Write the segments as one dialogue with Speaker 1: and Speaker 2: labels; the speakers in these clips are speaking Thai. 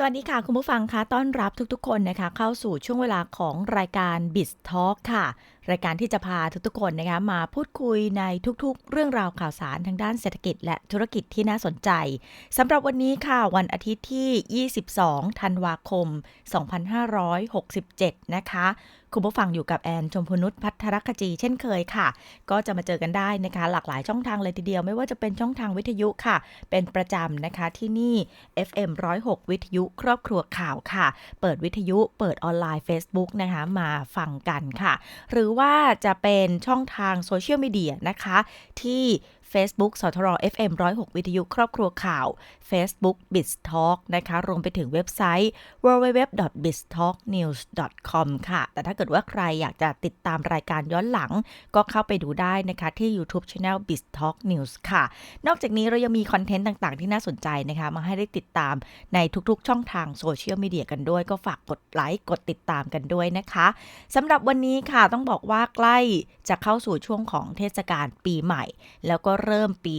Speaker 1: สวัสดีค่ะ คุณผู้ฟังคะต้อนรับทุกๆ คนนะคะ เข้าสู่ช่วงเวลาของรายการ b i z Talk ค่ะ รายการที่จะพาทุกๆคนนะคะมาพูดคุยในทุกๆ เรื่องราวข่าวสารทางด้านเศรษฐกิจ และธุรกิจที่น่าสนใจสำหรับวันนี้ค่ะวันอาทิตย์ที่ 22 ธันวาคม 2567 นะคะคุณผู้ฟังอยู่กับแอนชมพนุษพัทรคจีเช่นเคยค่ะ ก็จะมาเจอกันได้นะคะ หลากหลายช่องทางเลยทีเดียวไม่ว่าจะเป็นช่องทางวิทยุค่ะ เป็นประจำนะคะที่นี่ FM 106 วิทยุครอบครัวข่าวค่ะ เปิดวิทยุเปิดออนไลน์ Facebook นะคะมาฟังกันค่ะ หรือว่าจะเป็นช่องทางโซเชียลมีเดียนะคะ ที่ Facebook สทร FM 106 วิทยุครอบครัวข่าว Facebook b i z Talk นะคะ รวมไปถึงเว็บไซต์ www.biztalknews.com ค่ะ แต่ถ้าเกิดว่าใครอยากจะติดตามรายการย้อนหลัง ก็เข้าไปดูได้นะคะที่ YouTube Channel b i z Talk News ค่ะ นอกจากนี้เรายังมีคอนเทนต์ต่างๆ ที่น่าสนใจนะคะ มาให้ได้ติดตามในทุกๆ ช่องทางโซเชียลมีเดียกันด้วย ก็ฝากกดไลค์กดติดตามกันด้วยนะคะสำหรับวันนี้ค่ะต้องบอกว่าใกล้จะเข้าสู่ช่วงของเทศกาลปีใหม่ แล้วก็เริ่มปี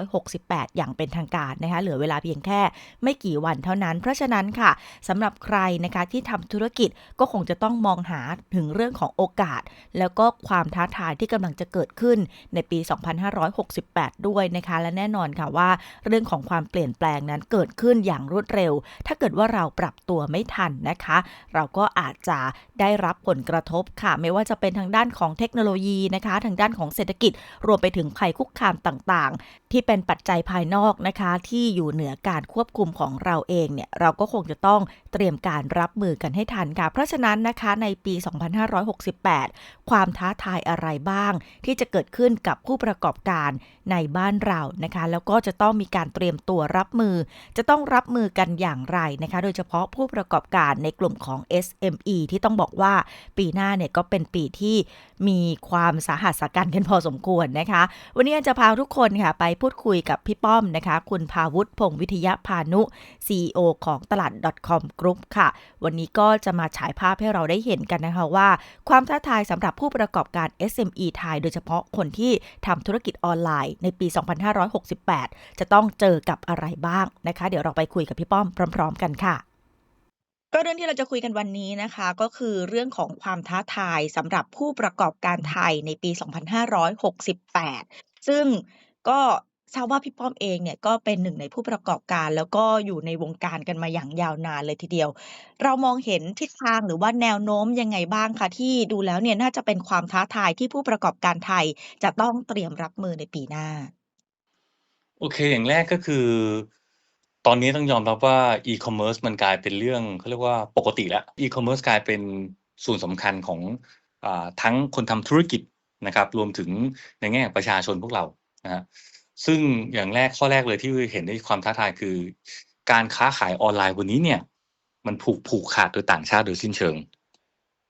Speaker 1: 2568 อย่างเป็นทางการนะคะเหลือเวลาเพียงแค่ไม่กี่วันเท่านั้น เพราะฉะนั้นค่ะสำหรับใครนะคะที่ทำธุรกิจก็คงจะต้องมองหาถึงเรื่องของโอกาส แล้วก็ความท้าทายที่กำลังจะเกิดขึ้นในปี 2568 ด้วยนะคะและแน่นอนค่ะว่า เรื่องของความเปลี่ยนแปลงนั้นเกิดขึ้นอย่างรวดเร็ว ถ้าเกิดว่าเราปรับตัวไม่ทันนะคะ เราก็อาจจะได้รับผลกระทบค่ะ ไม่ว่าจะเป็นทางด้านของเทคโนโลยีนะคะ ทางด้านของเศรษฐกิจรวมไปถึงภัยคุกคามต่างๆ ที่เป็นปัจจัยภายนอกนะคะ ที่อยู่เหนือการควบคุมของเราเองเนี่ยเราก็คงจะต้องเตรียมการรับมือกันให้ทันค่ะ เพราะฉะนั้นนะคะในปี 2568 ความท้าทายอะไรบ้าง ที่จะเกิดขึ้นกับผู้ประกอบการในบ้านเรานะคะ แล้วก็จะต้องมีการเตรียมตัวรับมือ จะต้องรับมือกันอย่างไรนะคะ โดยเฉพาะผู้ประกอบการในกลุ่มของ SME ที่ต้องบอกว่าปีหน้าเนี่ยก็เป็นปีที่มีความสาหัสสากันกันพอสมควรนะคะ วันนี้จะพาทุกคนค่ะไปพูดคุยกับพี่ป้อมนะคะ คุณภาวุฒิพงศ์วิทยาพานุ CEO ของตลาด .com group ค่ะ วันนี้ก็จะมาฉายภาพให้เราได้เห็นกันนะคะว่า ความท้าทายสำหรับผู้ประกอบการ SME ไทย โดยเฉพาะคนที่ทำธุรกิจออนไลน์ในปี 2568 จะต้องเจอกับอะไรบ้างนะคะ เดี๋ยวเราไปคุยกับพี่ป้อมพร้อม ๆ กันค่ะ ก็เรื่องที่เราจะคุยกันวันนี้นะคะ ก็คือเรื่องของความท้าทายสำหรับผู้ประกอบการไทยในปี 2568 ซึ่งก็ทราบว่าพี่ป้อมเองเนี่ยก็เป็นหนึ่งในผู้ประกอบการแล้วก็อยู่ในวงการกันมาอย่างยาวนานเลยทีเดียว เรามองเห็นทิศทางหรือว่าแนวโน้มยังไงบ้างคะที่ดูแล้วเนี่ยน่าจะเป็นความท้าทายที่ผู้ประกอบการไทยจะต้องเตรียมรับมือในปีหน้า
Speaker 2: โอเค อย่างแรกก็คือ ตอนนี้ต้องยอมรับว่าอีคอมเมิร์ซมันกลายเป็นเรื่องเขาเรียกว่าปกติแล้วอีคอมเมิร์ซกลายเป็นส่วนสำคัญของอทั้งคนทำธุรกิจนะครับรวมถึงในแง่ประชาชนพวกเรานะฮะซึ่งอย่างแรกข้อแรกเลยที่เห็นได้ความท้าทายคือ การค้าขายออนไลน์วันนี้เนี่ยมันผูกผูกขาดโดยต่างชาติโดยสิ้นเชิง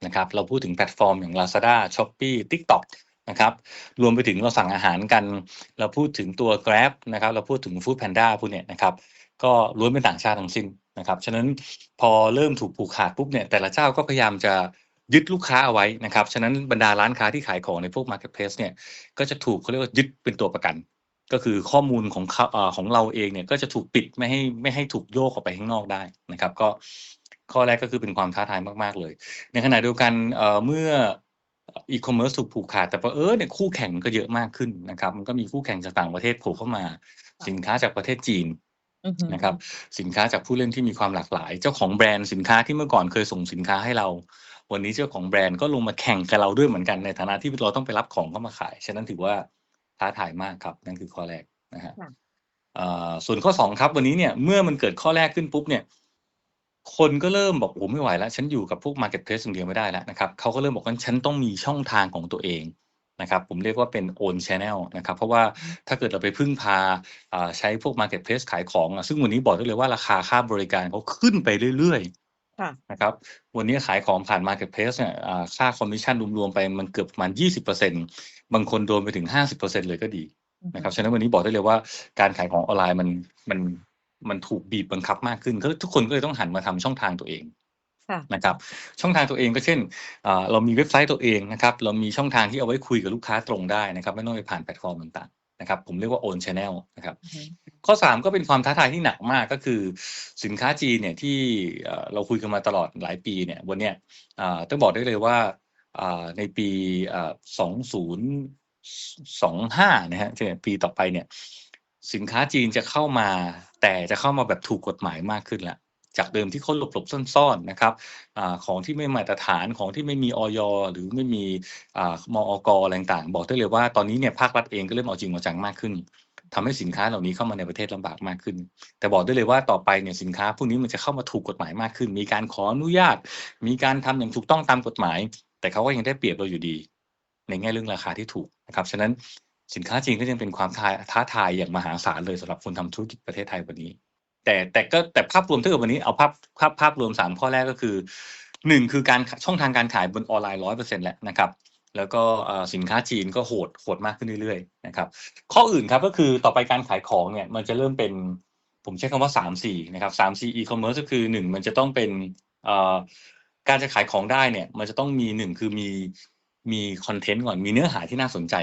Speaker 2: นะครับเราพูดถึงแพลตฟอร์มอย่าง Lazada, Shopee, TikTok นะครับรวมไปถึงเราสั่งอาหารกัน เราพูดถึงตัว Grab นะครับเราพูดถึง Food Panda พวกเนี้ยนะครับ ก็ล้วนเป็นต่างชาติทั้งสิ้นนะครับฉะนั้นพอเริ่มถูกผูกขาดปุ๊บเนี่ยแต่ละเจ้าก็พยายามจะยึดลูกค้าเอาไว้นะครับฉะนั้นบรรดาร้านค้าที่ขายของในพวก Marketplace เนี่ยก็จะถูกเขาเรียกว่ายึดเป็นตัวประกัน ก็คือข้อมูลของเขาเอ่อของเราเองเนี่ยก็จะถูกปิดไม่ให้ไม่ให้ถูกโยกออกไปข้างนอกได้นะครับ ก็ข้อแรกก็คือเป็นความท้าทายมาก ๆ เลย ในขณะเดียวกันเมื่ออีคอมเมิร์ซถูกผูกขาดแต่พอเออเนี่ยคู่แข่งก็เยอะมากขึ้นนะครับ มันก็มีคู่แข่งจากต่างประเทศโผล่เข้ามา สินค้าจากประเทศจีน นะครับสินค้าจากผู้เล่นที่มีความหลากหลาย เจ้าของแบรนด์สินค้าที่เมื่อก่อนเคยส่งสินค้าให้เรา วันนี้เจ้าของแบรนด์ก็ลงมาแข่งกับเราด้วยเหมือนกันในฐานะที่เราต้องไปรับของเข้ามาขาย ฉะนั้นถือว่าท้าทายมากครับ นั่นคือข้อแรกนะฮะ
Speaker 1: ค่ะ
Speaker 2: เอ่อส่วนข้อสองครับ วันนี้เนี่ยเมื่อมันเกิดข้อแรกขึ้นปุ๊บเนี่ย คนก็เริ่มบอกโอ้ไม่ไหวแล้ว ฉันอยู่กับพวก Marketplace อย่างเดียวไม่ได้แล้วนะครับเขาก็เริ่มบอกว่าฉันต้องมีช่องทางของตัวเอง นะครับผมเรียกว่าเป็น own channel นะครับเพราะว่าถ้าเกิดเราไปพึ่งพาอ่าใช้พวก Marketplace ขายของอะซึ่งวันนี้บอกได้เลยว่าราคาค่าบริการเขาขึ้นไปเรื่อยๆ
Speaker 1: ค่ะ
Speaker 2: นะครับวันนี้ขายของผ่าน Marketplace เนี่ยอ่าค่าคอมมิชชั่นรวมๆไปมันเกือบประมาณ 20%บางคนโดนไปถึง 50%เลยก็ดี
Speaker 1: อือฮึ
Speaker 2: นะครับฉะนั้นวันนี้บอกได้เลยว่าการขายของออนไลน์มันมันมันถูกบีบบังคับมากขึ้นก็ทุกคนก็เลยต้องหันมาทำช่องทางตัวเอง
Speaker 1: ค่ะ
Speaker 2: นะครับ ช่องทางตัวเองก็เช่นอ่าเรามีเว็บไซต์ตัวเองนะครับ เรามีช่องทางที่เอาไว้คุยกับลูกค้าตรงได้นะครับ ไม่ต้องไปผ่านแพลตฟอร์มต่างนะครับ ผมเรียกว่า own channel นะครับ
Speaker 3: อือฮึ
Speaker 2: ข้อ 3 ก็เป็นความท้าทายที่หนักมากก็คือ สินค้าจีนเนี่ยที่เอ่อเราคุยกันมาตลอดหลายปีเนี่ยวันเนี้ยอ่าต้องบอกได้เลยว่าอ่าในปีอ่า2025นะฮะที่ปีต่อไปเนี่ยสินค้าจีนจะเข้ามาแต่จะเข้ามาแบบถูกกฎหมายมากขึ้นแล้ว จากเดิมที่เขาหลบหลบๆซ่อนๆนะครับอของที่ไม่มาตรฐานของที่ไม่มีออยหรือไม่มีอมอกอะไรต่างๆบอกได้เลยว่าตอนนี้เนี่ยภาครัฐเองก็เริ่มเอาจริงเอาจังมากขึ้นทำให้สินค้าเหล่านี้เข้ามาในประเทศลำบากมากขึ้น แต่บอกได้เลยว่าต่อไปเนี่ยสินค้าพวกนี้มันจะเข้ามาถูกกฎหมายมากขึ้น มีการขออนุญาต มีการทำอย่างถูกต้องตามกฎหมาย แต่เขาก็ยังได้เปรียบเราอยู่ดี ในแง่เรื่องราคาที่ถูกนะครับ ฉะนั้นสินค้าจีนก็ยังเป็นความท้าท้าทายอย่างมหาศาลเลยสำหรับคนทำธุรกิจประเทศไทยวันนี้ แต่แต่ก็แต่ภาพรวมถ้าเกิดวันนี้เอาภาพภาพภาพรวมสามข้อแรกก็คือหนึ่งคือการช่องทางการขายบนออนไลน์ร้อยเปอร์เซ็นต์แล้วนะครับ แล้วก็สินค้าจีนก็โหดโหดมากขึ้นเรื่อยๆนะครับข้ออื่นครับก็คือต่อไปการขายของเนี่ยมันจะเริ่มเป็นผมใช้คำว่าสามสี่นะครับสามสี่อีคอมเมิร์ซก็คือหนึ่งมันจะต้องเป็นการจะขายของได้เนี่ยมันจะต้องมีหนึ่งคือมีมีคอนเทนต์ก่อนมีเนื้อหาที่น่าสนใจ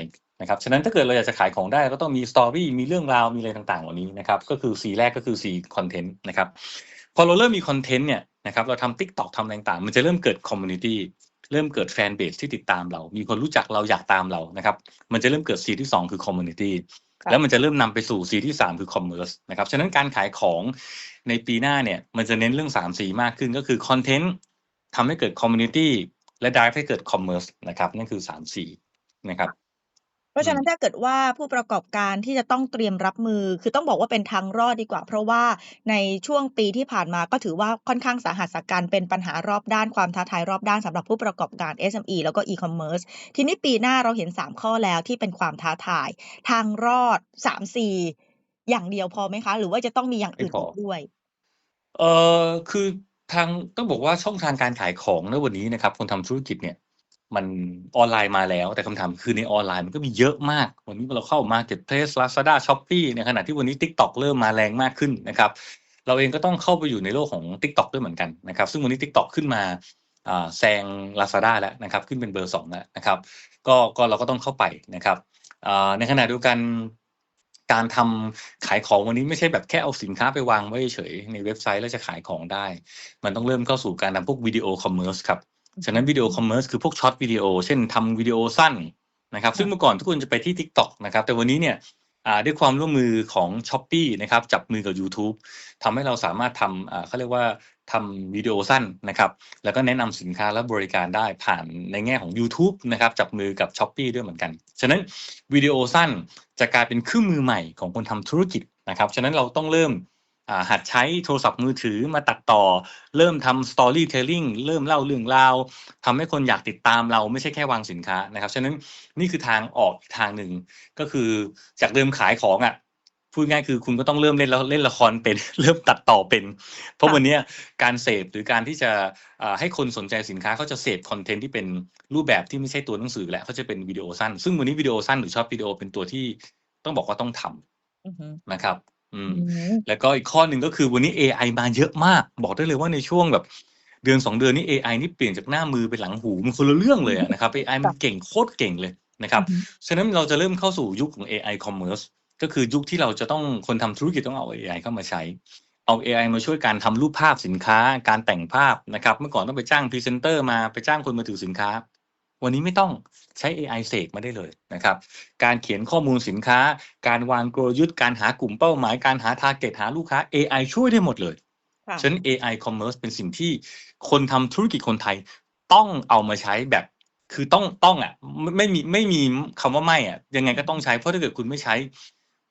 Speaker 2: นะครับฉะนั้นถ้าเกิดเราอยากจะขายของได้ก็ต้องมีสตอรี่มีเรื่องราวมีอะไรต่างๆเหล่านี้นะครับก็คือสีแรกก็คือสีคอนเทนต์นะครับพอเราเริ่มมีคอนเทนต์เนี่ยนะครับเราทำ t ิ k t o k ทำอะไรต่างๆ มันจะเริ่มเกิดคอมมูนิตี้เริ่มเกิดแฟนเบสที่ติดตามเรา มีคนรู้จักเราอยากตามเรานะครับมันจะเริ่มเกิดซีที่ 2 คือคอมมูนิตี้
Speaker 3: ครับ
Speaker 2: แล้วมันจะเริ่มนำไปสู่ซีที่ 3 คือคอมเมอร์สนะครับฉะนั้นการขายของในปีหน้าเนี่ยมันจะเน้นเรื่อง3สีมากขึ้นก็คือคอนเทนต์ทำให้เกิดคอมมูนิตี้และ drive ให้เกิดคอมเมอร์สนะครับนั่นคือ3สีนะครับ
Speaker 3: เพราะฉะนั้นถ้าเกิดว่าผู้ประกอบการที่จะต้องเตรียมรับมือ คือต้องบอกว่าเป็นทางรอดดีกว่า เพราะว่าในช่วงปีที่ผ่านมาก็ถือว่าค่อนข้างสาหัสสากันเป็นปัญหารอบด้านความท้าทายรอบด้านสำหรับผู้ประกอบการ SME แล้วก็ e-commerce ทีนี้ปีหน้าเราเห็น 3 ข้อแล้วที่เป็นความท้าทาย ทางรอด3 4อย่างเดียวพอไหมคะ หรือว่าจะต้องมีอย่างอื่น
Speaker 2: ไม่พอ
Speaker 3: อีกด้วย
Speaker 2: เอ่อคือทางต้องบอกว่าช่องทางการขายของในวันนี้นะครับ คนทำธุรกิจเนี่ย มันออนไลน์มาแล้วแต่คำถามคือในออนไลน์มันก็มีเยอะมาก วันนี้เราเข้า Marketplace Lazada Shopee ในขณะที่วันนี้ TikTok เริ่มมาแรงมากขึ้นนะครับ เราเองก็ต้องเข้าไปอยู่ในโลกของ TikTok ด้วยเหมือนกันนะครับ ซึ่งวันนี้ TikTok ขึ้นมาแซง Lazada แล้วนะครับ ขึ้นเป็นเบอร์สองแล้วนะครับก็ก็เราก็ต้องเข้าไปนะครับในขณะเดียวกันการทำขายของวันนี้ไม่ใช่แบบแค่เอาสินค้าไปวางไว้เฉยในเว็บไซต์แล้วจะขายของได้ มันต้องเริ่มเข้าสู่การทำพวกวิดีโอคอมเมอร์สครับ ฉะนั้นวิดีโอคอมเมอร์สคือพวกช็อตวิดีโอเช่นทำวิดีโอสั้นนะครับซึ่งเมื่อก่อนทุกคนจะไปที่ TikTok นะครับแต่วันนี้เนี่ยด้วยความร่วมมือของ s h อ p e e นะครับจับมือกับ YouTube ทำให้เราสามารถทำเขาเรียกว่าทำวิดีโอสั้นนะครับแล้วก็แนะนำสินค้าและบริการได้ผ่านในแง่ของ YouTube นะครับจับมือกับ s h อ p e e ด้วยเหมือนกัน ฉะนั้นวิดีโอสั้นจะกลายเป็นเครื่องมือใหม่ของคนทำธุรกิจนะครับฉะนั้นเราต้องเริ่ม หัดใช้โทรศัพท์มือถือมาตัดต่อ เริ่มทำ storytelling เริ่มเล่าเรื่องราวทำให้คนอยากติดตามเราไม่ใช่แค่วางสินค้านะครับ ฉะนั้นนี่คือทางออกอีกทางหนึ่งก็คือจากเดิมขายของอะพูดง่ายคือคุณก็ต้องเริ่มเล่นแล้วเล่นละครเป็นเริ่มตัดต่อเป็น เพราะ
Speaker 3: ค่ะ
Speaker 2: วันเนี้ยการเสพหรือการที่จะอ่าให้คนสนใจสินค้าเขาจะเสพคอนเทนต์ที่เป็นรูปแบบที่ไม่ใช่ตัวหนังสือแหละเขาจะเป็นวิดีโอสั้น ซึ่งวันนี้วิดีโอสั้นหรือชอบวิดีโอเป็นตัวที่ต้องบอกว่าต้องทำ
Speaker 3: อือฮึ
Speaker 2: นะครับ อื
Speaker 3: อื
Speaker 2: ม
Speaker 3: ม
Speaker 2: แล้วก็อีกข้อหนึ่งก็คือวันนี้ AI มาเยอะมาก บอกได้เลยว่าในช่วงแบบเดือนสองเดือนนี้ AI นี่เปลี่ยนจากหน้ามือเป็นหลังหูมันคนละเรื่องเลยอะนะครับ AI มันเก่งโคตรเก่งเลยนะครับ
Speaker 3: อือฮึ
Speaker 2: ฉะนั้นเราจะเริ่มเข้าสู่ยุคของ AI commerce ก็คือยุคที่เราจะต้องคนทำธุรกิจต้องเอา AI เข้ามาใช้ เอา AI มาช่วยการทำรูปภาพสินค้า การแต่งภาพนะครับ เมื่อก่อนต้องไปจ้างพรีเซนเตอร์มาไปจ้างคนมาถือสินค้า วันนี้ไม่ต้องใช้ AI เสกมาได้เลยนะครับ การเขียนข้อมูลสินค้า การวางกลยุทธ์ การหากลุ่มเป้าหมาย การหา t a r g e t หาลูกค้า AI ช่วยได้หมดเลย
Speaker 3: ค่ะ
Speaker 2: ฉะนั้น AI commerce เป็นสิ่งที่คนทำธุรกิจคนไทยต้องเอามาใช้แบบคือต้องต้องอะไม่ไม่มีไม่มีคำว่าไม่อะยังไงก็ต้องใช้เพราะถ้าเกิดคุณไม่ใช้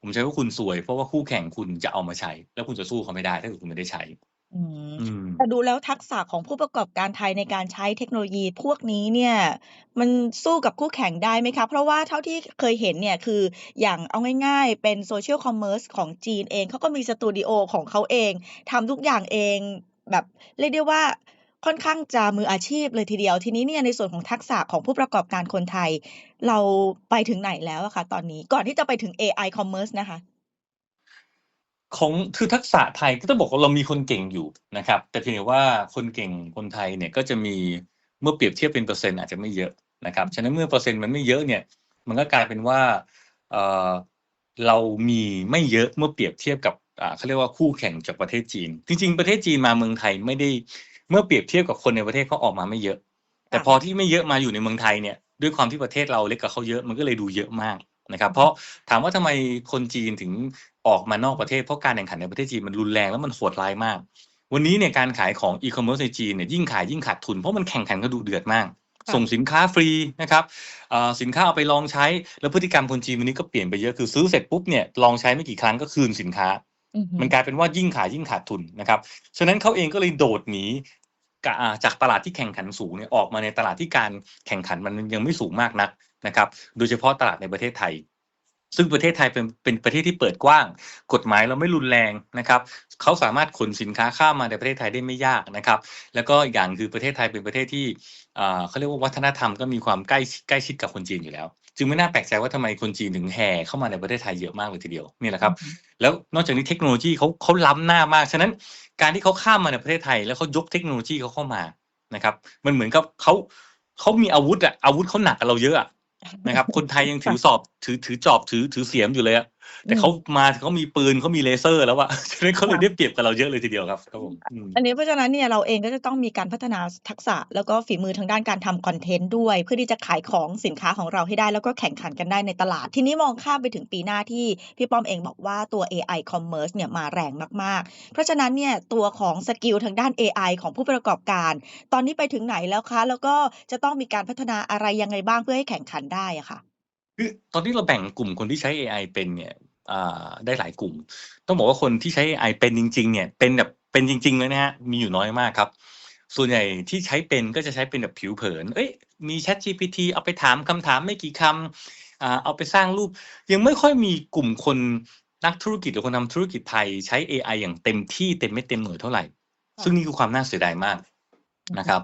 Speaker 2: ผมใช้ว่าคุณซวย เพราะว่าคู่แข่งคุณจะเอามาใช้ แล้วคุณจะสู้เขาไม่ได้ถ้าเกิดคุณไม่ได้ใช้
Speaker 3: อืม
Speaker 2: อืม
Speaker 3: แต่ดูแล้วทักษะของผู้ประกอบการไทยในการใช้เทคโนโลยีพวกนี้เนี่ย มันสู้กับคู่แข่งได้ไหมคะ เพราะว่าเท่าที่เคยเห็นเนี่ย คืออย่างเอาง่าย ๆ เป็น Social Commerce ของจีนเอง เขาก็มีสตูดิโอของเขาเอง ทำทุกอย่างเอง แบบเรียกได้ว่า ค่อนข้างจะมืออาชีพเลยทีเดียว ทีนี้เนี่ยในส่วนของทักษะของผู้ประกอบการคนไทย เราไปถึงไหนแล้วอะคะตอนนี้ ก่อนที่จะไปถึง AI Commerce นะคะ
Speaker 2: ของคือทักษะไทยก็ต้องบอกว่าเรามีคนเก่งอยู่นะครับ แต่เพียงแต่ว่าคนเก่งคนไทยเนี่ยก็จะมีเมื่อเปรียบเทียบเป็นเปอร์เซ็นต์อาจจะไม่เยอะนะครับฉะนั้นเมื่อเปอร์เซ็นต์มันไม่เยอะเนี่ย มันก็กลายเป็นว่าเออเรามีไม่เยอะเมื่อเปรียบเทียบกับอ่าเขาเรียกว่าคู่แข่งจากประเทศจีน จริง ๆ ประเทศจีนมาเมืองไทยไม่ได้เมื่อเปรียบเทียบกับคนในประเทศเขาออกมาไม่เยอะ แต่พอที่ไม่เยอะมาอยู่ในเมืองไทยเนี่ยด้วยความที่ประเทศเราเล็กกับเขาเยอะมันก็เลยดูเยอะมากนะครับ เพราะถามว่าทำไมคนจีนถึง ออกมานอกประเทศเพราะการแข่งขันในประเทศจีนมันรุนแรงแล้วมันโหดร้ายมาก วันนี้เนี่ยการขายของอีคอมเมิร์ซในจีนเนี่ยยิ่งขายยิ่งขาดทุนเพราะมันแข่งขันกันดุเดือดมาก
Speaker 3: ค่ะ
Speaker 2: ส่งสินค้าฟรีนะครับเอ่อสินค้าเอาไปลองใช้แล้วพฤติกรรมคนจีนวันนี้ก็เปลี่ยนไปเยอะคือซื้อเสร็จปุ๊บเนี่ยลองใช้ไม่กี่ครั้งก็คืนสินค้า
Speaker 3: อือฮึ
Speaker 2: มันกลายเป็นว่ายิ่งขายยิ่งขาดทุนนะครับฉะนั้นเขาเองก็เลยโดดหนีกะอ่าจากตลาดที่แข่งขันสูงเนี่ยออกมาในตลาดที่การแข่งขันมันยังไม่สูงมากนักนะครับ โดยเฉพาะตลาดในประเทศไทย ซึ่งประเทศไทยเป็นเป็นประเทศที่เปิดกว้าง กฎหมายเราไม่รุนแรงนะครับเขาสามารถขนสินค้าข้ามมาในประเทศไทยได้ไม่ยากนะครับ แล้วก็อีกอย่างคือประเทศไทยเป็นประเทศที่อ่าเขาเรียกว่าวัฒนธรรมก็มีความใกล้ใกล้ชิดกับคนจีนอยู่แล้ว จึงไม่น่าแปลกใจว่าทำไมคนจีนถึงแห่เข้ามาในประเทศไทยเยอะมากเลยทีเดียวนี่แหละครับ แล้วนอกจากนี้เทคโนโลยีเขาเขาล้ำหน้ามากฉะนั้นการที่เขาข้ามมาในประเทศไทย แล้วเขายกเทคโนโลยีเขาเข้ามานะครับ มันเหมือนกับเขาเขามีอาวุธอะอาวุธเขาหนักกับเราเยอะอะ นะครับ คนไทยยังถือสอบถือถือจอบถือถือเสียมอยู่เลยอะ แต่เขามาเขามีปืนเขามีเลเซอร์แล้วอะฉะนั้นเขาเลยได้เปรียบกับเราเยอะเลยทีเดียวครับครับผมอืม
Speaker 3: อันนี้เพราะฉะนั้นเนี่ยเราเองก็จะต้องมีการพัฒนาทักษะ แล้วก็ฝีมือทางด้านการทำคอนเทนต์ด้วย เพื่อที่จะขายของสินค้าของเราให้ได้ แล้วก็แข่งขันกันได้ในตลาด ทีนี้มองข้ามไปถึงปีหน้าที่พี่ป้อมเองบอกว่าตัว AI Commerce เนี่ยมาแรงมากๆ เพราะฉะนั้นเนี่ยตัวของสกิลทางด้าน AI ของผู้ประกอบการ ตอนนี้ไปถึงไหนแล้วคะ แล้วก็จะต้องมีการพัฒนาอะไรยังไงบ้างเพื่อให้แข่งขันได้อะค่ะ
Speaker 2: คือตอนนี้เราแบ่งกลุ่มคนที่ใช้ AI เป็นเนี่ยอ่าได้หลายกลุ่ม ต้องบอกว่าคนที่ใช้ AI เป็นจริง ๆ เนี่ย เป็นแบบเป็นจริงๆเลยนะฮะ มีอยู่น้อยมากครับ ส่วนใหญ่ที่ใช้เป็นก็จะใช้เป็นแบบผิวเผิน เอ้ย มี Chat GPT เอาไปถามคำถามไม่กี่คำอ่าเอาไปสร้างรูป ยังไม่ค่อยมีกลุ่มคนนักธุรกิจหรือคนทำธุรกิจไทยใช้ AI อย่างเต็มที่เต็มเม็ดเต็มหน่วยเท่าไหร่ ซึ่งนี่คือความน่าเสียดายมากนะครับ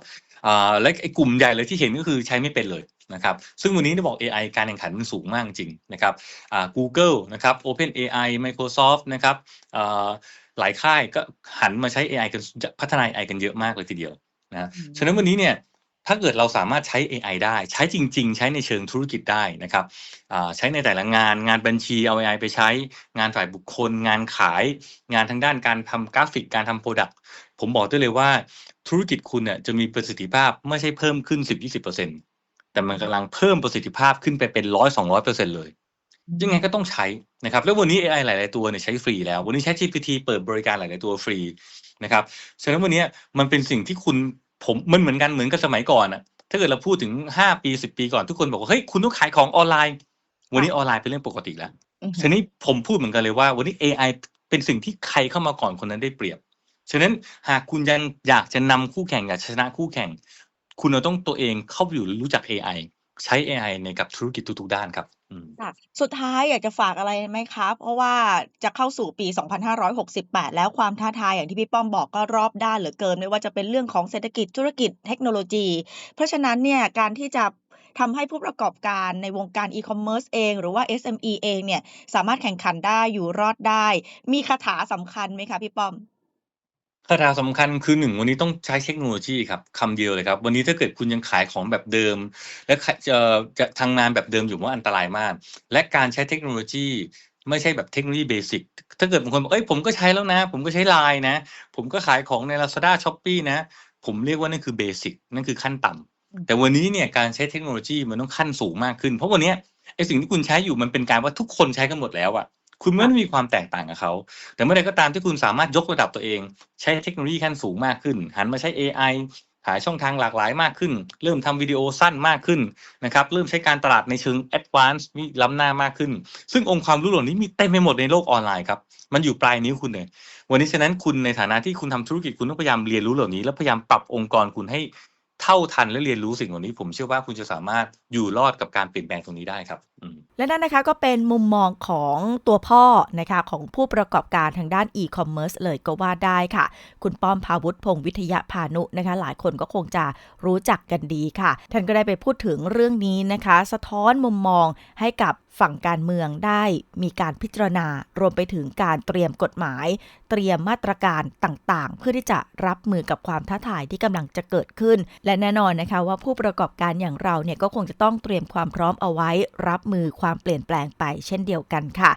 Speaker 2: อ่าและไอ้กลุ่มใหญ่เลยที่เห็นก็คือใช้ไม่เป็นเลย นะครับซึ่งวันนี้ได้บอก AI การแข่งขันมันสูงมากจริงนะครับอ่า Google นะครับ Open AI Microsoft นะครับอ่าหลายค่ายก็หันมาใช้ AI กันพัฒนา AI กันเยอะมากเลยทีเดียวนะ
Speaker 3: อืม
Speaker 2: ฉะนั้นวันนี้เนี่ยถ้าเกิดเราสามารถใช้ AI ได้ ใช้จริง ๆ ใช้ในเชิงธุรกิจได้นะครับอ่าใช้ในแต่ละงานงานบัญชีเอา AI ไปใช้งานฝ่ายบุคคล งานขาย งานทางด้านการทำกราฟิกการทำโปรดักต์ผมบอกได้เลยว่าธุรกิจคุณเนี่ยจะมีประสิทธิภาพไม่ใช่เพิ่มขึ้น 10-20% แต่มันกำลังเพิ่มประสิทธิภาพขึ้นไปเป็นร้อยสองร้อยเปอร์เซ็นเลย ยังไงก็ต้องใช้นะครับ แล้ววันนี้ AI หลาย ๆ ตัวเนี่ยใช้ฟรีแล้ว วันนี้ ChatGPT เปิดบริการหลาย ๆ ตัวฟรีนะครับ ฉะนั้นวันนี้มันเป็นสิ่งที่คุณผมมันเหมือนกันเหมือนกับสมัยก่อนอะถ้าเกิดเราพูดถึง5ปี10ปีก่อนทุกคนบอกว่าเฮ้ยคุณต้องขายของออนไลน์ วันนี้ออนไลน์เป็นเรื่องปกติแล้ว
Speaker 3: อือฮึ
Speaker 2: ฉะนั้นผมพูดเหมือนกันเลยว่า วันนี้ AI เป็นสิ่งที่ใครเข้ามาก่อนคนนั้นได้เปรียบ ฉะนั้นหากคุณยังอยากจะนำคู่แข่งอยากชนะคู่แข่ง คุณเราต้องตัวเองเข้าไปอยู่รู้จัก AI ใช้ AI ในกับธุรกิจทุกๆด้านครับอืม
Speaker 3: ค่ะ สุดท้ายอยากจะฝากอะไรไหมคะ เพราะว่าจะเข้าสู่ปี 2568 แล้วความท้าทายอย่างที่พี่ป้อมบอกก็รอบด้านเหลือเกิน ไม่ว่าจะเป็นเรื่องของเศรษฐกิจธุรกิจเทคโนโลยี เพราะฉะนั้นเนี่ยการที่จะทำให้ผู้ประกอบการในวงการอีคอมเมิร์ซเอง หรือว่า SME เองเนี่ยสามารถแข่งขันได้อยู่รอดได้ มีคาถาสำคัญไหมคะพี่ป้อม
Speaker 2: คาถาสำคัญคือหนึ่งวันนี้ต้องใช้เทคโนโลยีครับคำเดียวเลยครับ วันนี้ถ้าเกิดคุณยังขายของแบบเดิม และขายจะจะทางงานแบบเดิมอยู่ว่าอันตรายมาก และการใช้เทคโนโลยีไม่ใช่แบบเทคโนโลยีเบสิกถ้าเกิดบางคนบอกเอ้ยผมก็ใช้แล้วนะ ผมก็ใช้ไลน์นะ ผมก็ขายของใน Lazada s h o p e e นะ ผมเรียกว่านั่นคือเบสิกนั่นคือขั้นต่ำ
Speaker 3: อืม
Speaker 2: แต่วันนี้เนี่ยการใช้เทคโนโลยีมันต้องขั้นสูงมากขึ้น เพราะวันเนี้ยไอสิ่งที่คุณใช้อยู่มันเป็นการว่าทุกคนใช้กันหมดแล้วอะ คุณไม่ได้มีความแตกต่างกับเขา แต่เมื่อใดก็ตามที่คุณสามารถยกระดับตัวเอง ใช้เทคโนโลยีขั้นสูงมากขึ้น หันมาใช้ AI หาช่องทางหลากหลายมากขึ้น เริ่มทำวิดีโอสั้นมากขึ้นนะครับ เริ่มใช้การตลาดในเชิง advance มีล้ำหน้ามากขึ้น ซึ่งองค์ความรู้เหล่านี้มีเต็มไปหมดในโลกออนไลน์ครับ มันอยู่ปลายนิ้วคุณเลย วันนี้ฉะนั้นคุณในฐานะที่คุณทำธุรกิจคุณต้องพยายามเรียนรู้เหล่านี้ แล้วพยายามปรับองค์กรคุณให้เท่าทันและเรียนรู้สิ่งเหล่านี้ ผมเชื่อว่าคุณจะสามารถอยู่รอดกับการเปลี่ยนแปลงตรงนี้ได้ครับ
Speaker 1: และนั่นนะคะก็เป็นมุมมองของตัวพ่อนะคะของผู้ประกอบการทางด้าน e-commerce เลยก็ว่าได้ค่ะ คุณป้อมพาวุฒิพงศ์วิทยาพานุนะคะ หลายคนก็คงจะรู้จักกันดีค่ะ ท่านก็ได้ไปพูดถึงเรื่องนี้นะคะ สะท้อนมุมมองให้กับฝั่งการเมืองได้มีการพิจารณารวมไปถึงการเตรียมกฎหมาย เตรียมมาตรการต่างๆ เพื่อที่จะรับมือกับความท้าทายที่กำลังจะเกิดขึ้น และแน่นอนนะคะว่าผู้ประกอบการอย่างเราเนี่ยก็คงจะต้องเตรียมความพร้อมเอาไว้รับมือความเปลี่ยนแปลงไปเช่นเดียวกันค่ะ